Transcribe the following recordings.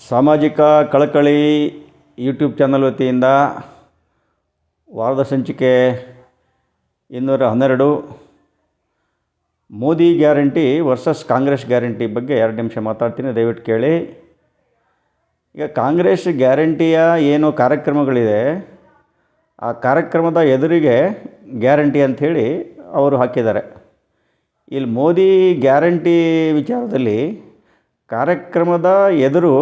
ಸಾಮಾಜಿಕ ಕಳಕಳಿ YouTube channel ವತಿಯಿಂದ ವಾರದ ಸಂಚಿಕೆ ಇನ್ನೂರ ಹನ್ನೆರಡು. Modi guarantee versus Congress guarantee ಬಗ್ಗೆ ಎರಡು ನಿಮಿಷ ಮಾತಾಡ್ತೀನಿ, ದಯವಿಟ್ಟು ಕೇಳಿ. ಈಗ ಕಾಂಗ್ರೆಸ್ ಗ್ಯಾರಂಟಿಯ ಏನು ಕಾರ್ಯಕ್ರಮಗಳಿದೆ, ಆ ಕಾರ್ಯಕ್ರಮದ ಎದುರಿಗೆ ಗ್ಯಾರಂಟಿ ಅಂಥೇಳಿ ಅವರು ಹಾಕಿದ್ದಾರೆ. ಇಲ್ಲಿ ಮೋದಿ ಗ್ಯಾರಂಟಿ ವಿಚಾರದಲ್ಲಿ ಕಾರ್ಯಕ್ರಮದ ಎದುರು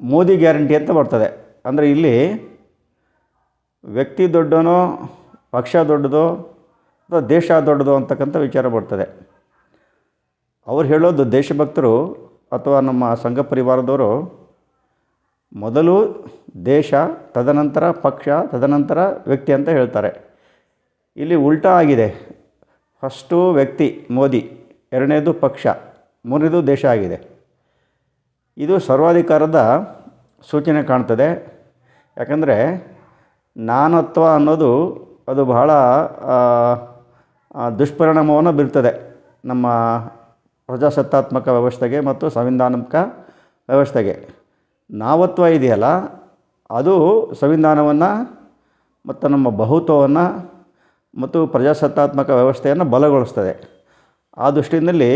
ಮೋದಿ ಗ್ಯಾರಂಟಿ ಅಂತ ಬರ್ತದೆ. ಅಂದರೆ ಇಲ್ಲಿ ವ್ಯಕ್ತಿ ದೊಡ್ಡನೋ, ಪಕ್ಷ ದೊಡ್ಡದೋ, ಅಥವಾ ದೇಶ ದೊಡ್ಡದೋ ಅಂತಕ್ಕಂಥ ವಿಚಾರ ಬರ್ತದೆ. ಅವ್ರು ಹೇಳೋದು ದೇಶಭಕ್ತರು ಅಥವಾ ನಮ್ಮ ಸಂಘ ಪರಿವಾರದವರು, ಮೊದಲು ದೇಶ, ತದನಂತರ ಪಕ್ಷ, ತದನಂತರ ವ್ಯಕ್ತಿ ಅಂತ ಹೇಳ್ತಾರೆ. ಇಲ್ಲಿ ಉಲ್ಟಾ ಆಗಿದೆ. ಫಸ್ಟು ವ್ಯಕ್ತಿ ಮೋದಿ. ಎರಡನೇದು ಪಕ್ಷ, ಮೂರನೇದು ದೇಶ ಆಗಿದೆ. ಇದು ಸರ್ವಾಧಿಕಾರದ ಸೂಚನೆ ಕಾಣ್ತದೆ. ಯಾಕಂದರೆ ನಾನತ್ವ ಅನ್ನೋದು ಅದು ಬಹಳ ದುಷ್ಪರಿಣಾಮವನ್ನು ಬೀರ್ತದೆ ನಮ್ಮ ಪ್ರಜಾಸತ್ತಾತ್ಮಕ ವ್ಯವಸ್ಥೆಗೆ ಮತ್ತು ಸಂವಿಧಾನಾತ್ಮಕ ವ್ಯವಸ್ಥೆಗೆ. ನಾವತ್ವ ಇದೆಯಲ್ಲ, ಅದು ಸಂವಿಧಾನವನ್ನು ಮತ್ತು ನಮ್ಮ ಬಹುತ್ವವನ್ನು ಮತ್ತು ಪ್ರಜಾಸತ್ತಾತ್ಮಕ ವ್ಯವಸ್ಥೆಯನ್ನು ಬಲಗೊಳಿಸ್ತದೆ. ಆ ದೃಷ್ಟಿಯಲ್ಲಿ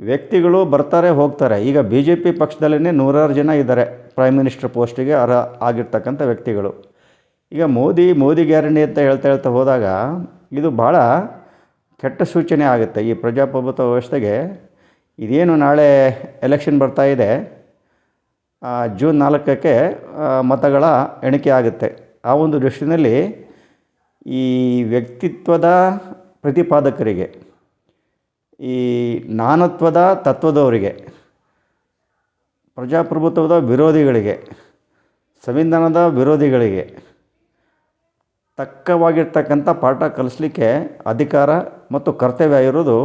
ವ್ಯಕ್ತಿಗಳು ಬರ್ತಾರೆ, ಹೋಗ್ತಾರೆ. ಈಗ ಬಿ ಜೆ ಪಿ ಪಕ್ಷದಲ್ಲೇ ನೂರಾರು ಜನ ಇದ್ದಾರೆ. ಪ್ರೈಮ್ ಮಿನಿಸ್ಟರ್ ಪೋಸ್ಟಿಗೆ ಅರ ಆಗಿರ್ತಕ್ಕಂಥ ವ್ಯಕ್ತಿಗಳು. ಈಗ ಮೋದಿ ಮೋದಿ ಗ್ಯಾರಂಟಿ ಅಂತ ಹೇಳ್ತಾ ಹೇಳ್ತಾ ಹೋದಾಗ ಇದು ಭಾಳ ಕೆಟ್ಟ ಸೂಚನೆ ಆಗುತ್ತೆ. ಈ ಪ್ರಜಾಪ್ರಭುತ್ವ ವ್ಯವಸ್ಥೆಗೆ ಇದೇನು ನಾಳೆ ಎಲೆಕ್ಷನ್ ಬರ್ತಾ ಇದೆ ಜೂನ್ ನಾಲ್ಕಕ್ಕೆ ಮತಗಳ ಎಣಿಕೆ ಆಗುತ್ತೆ. ಆ ಒಂದು ದೃಷ್ಟಿನಲ್ಲಿ ಈ ವ್ಯಕ್ತಿತ್ವದ ಪ್ರತಿಪಾದಕರಿಗೆ ಈ ನಾನತ್ವದ ತತ್ವದವರಿಗೆ, ಪ್ರಜಾಪ್ರಭುತ್ವದ ವಿರೋಧಿಗಳಿಗೆ, ಸಂವಿಧಾನದ ವಿರೋಧಿಗಳಿಗೆ ತಕ್ಕವಾಗಿರ್ತಕ್ಕಂಥ ಪಾಠ ಕಲಿಸ್ಲಿಕ್ಕೆ ಅಧಿಕಾರ ಮತ್ತು ಕರ್ತವ್ಯ ಇರೋದು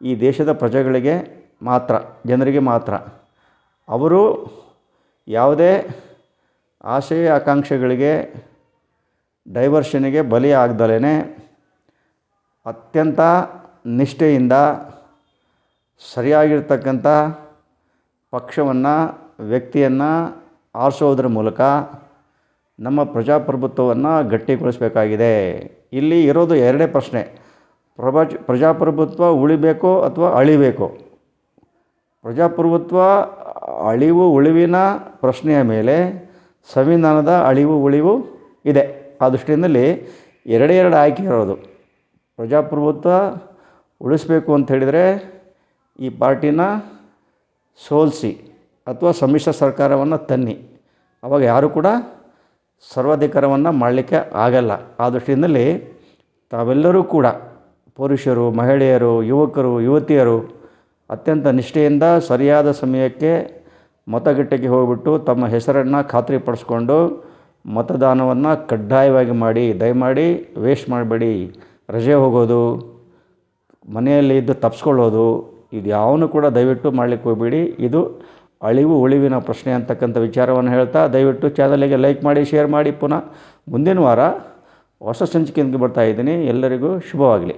ಈ ದೇಶದ ಪ್ರಜೆಗಳಿಗೆ ಮಾತ್ರ, ಜನರಿಗೆ ಮಾತ್ರ. ಅವರು ಯಾವುದೇ ಆಶಯ ಆಕಾಂಕ್ಷೆಗಳಿಗೆ, ಡೈವರ್ಷನಿಗೆ ಬಲಿ ಆಗ್ದಲೇ ಅತ್ಯಂತ ನಿಷ್ಠೆಯಿಂದ ಸರಿಯಾಗಿರ್ತಕ್ಕಂಥ ಪಕ್ಷವನ್ನು, ವ್ಯಕ್ತಿಯನ್ನು ಆರಿಸೋದ್ರ ಮೂಲಕ ನಮ್ಮ ಪ್ರಜಾಪ್ರಭುತ್ವವನ್ನು ಗಟ್ಟಿಗೊಳಿಸಬೇಕಾಗಿದೆ. ಇಲ್ಲಿ ಇರೋದು ಎರಡೇ ಪ್ರಶ್ನೆ. ಪ್ರಭಾ, ಪ್ರಜಾಪ್ರಭುತ್ವ ಉಳಿಬೇಕೋ ಅಥವಾ ಅಳಿಬೇಕೋ? ಪ್ರಜಾಪ್ರಭುತ್ವ ಅಳಿವು ಉಳಿವಿನ ಪ್ರಶ್ನೆಯ ಮೇಲೆ ಸಂವಿಧಾನದ ಅಳಿವು ಉಳಿವು ಇದೆ. ಆ ದೃಷ್ಟಿಯಲ್ಲಿ ಎರಡೇ ಎರಡು ಆಯ್ಕೆ ಇರೋದು. ಪ್ರಜಾಪ್ರಭುತ್ವ ಉಳಿಸ್ಬೇಕು ಅಂತ ಹೇಳಿದರೆ ಈ ಪಾರ್ಟಿನ ಸೋಲಿಸಿ ಅಥವಾ ಸಮ್ಮಿಶ್ರ ಸರ್ಕಾರವನ್ನು ತನ್ನಿ. ಅವಾಗ ಯಾರೂ ಕೂಡ ಸರ್ವಾಧಿಕಾರವನ್ನು ಮಾಡಲಿಕ್ಕೆ ಆಗಲ್ಲ. ಆ ದೃಷ್ಟಿಯಲ್ಲಿ ತಾವೆಲ್ಲರೂ ಕೂಡ ಪುರುಷರು, ಮಹಿಳೆಯರು, ಯುವಕರು, ಯುವತಿಯರು ಅತ್ಯಂತ ನಿಷ್ಠೆಯಿಂದ ಸರಿಯಾದ ಸಮಯಕ್ಕೆ ಮತಗಟ್ಟೆಗೆ ಹೋಗಿಬಿಟ್ಟು ತಮ್ಮ ಹೆಸರನ್ನು ಖಾತ್ರಿಪಡಿಸ್ಕೊಂಡು ಮತದಾನವನ್ನು ಕಡ್ಡಾಯವಾಗಿ ಮಾಡಿ, ದಯಮಾಡಿ ವೇಸ್ಟ್ ಮಾಡಬೇಡಿ. ರಜೆ ಹೋಗೋದು ಮನೆಯಲ್ಲಿ ಇದ್ದು ತಪ್ಪಿಸ್ಕೊಳ್ಳೋದು ಇದು ಯಾವನು ಕೂಡ ದಯವಿಟ್ಟು ಮಾಡಲಿಕ್ಕೆ ಹೋಗಬೇಡಿ. ಇದು ಅಳಿವು ಉಳಿವಿನ ಪ್ರಶ್ನೆ ಅಂತಕ್ಕಂಥ ವಿಚಾರವನ್ನು ಹೇಳ್ತಾ ದಯವಿಟ್ಟು ಚಾನಲಿಗೆ ಲೈಕ್ ಮಾಡಿ, ಶೇರ್ ಮಾಡಿ. ಪುನಃ ಮುಂದಿನ ವಾರ ಹೊಸ ಸಂಚಿಕೆಯೊಂದಿಗೆ ಬರ್ತಾ ಇದ್ದೀನಿ. ಎಲ್ಲರಿಗೂ ಶುಭವಾಗಲಿ.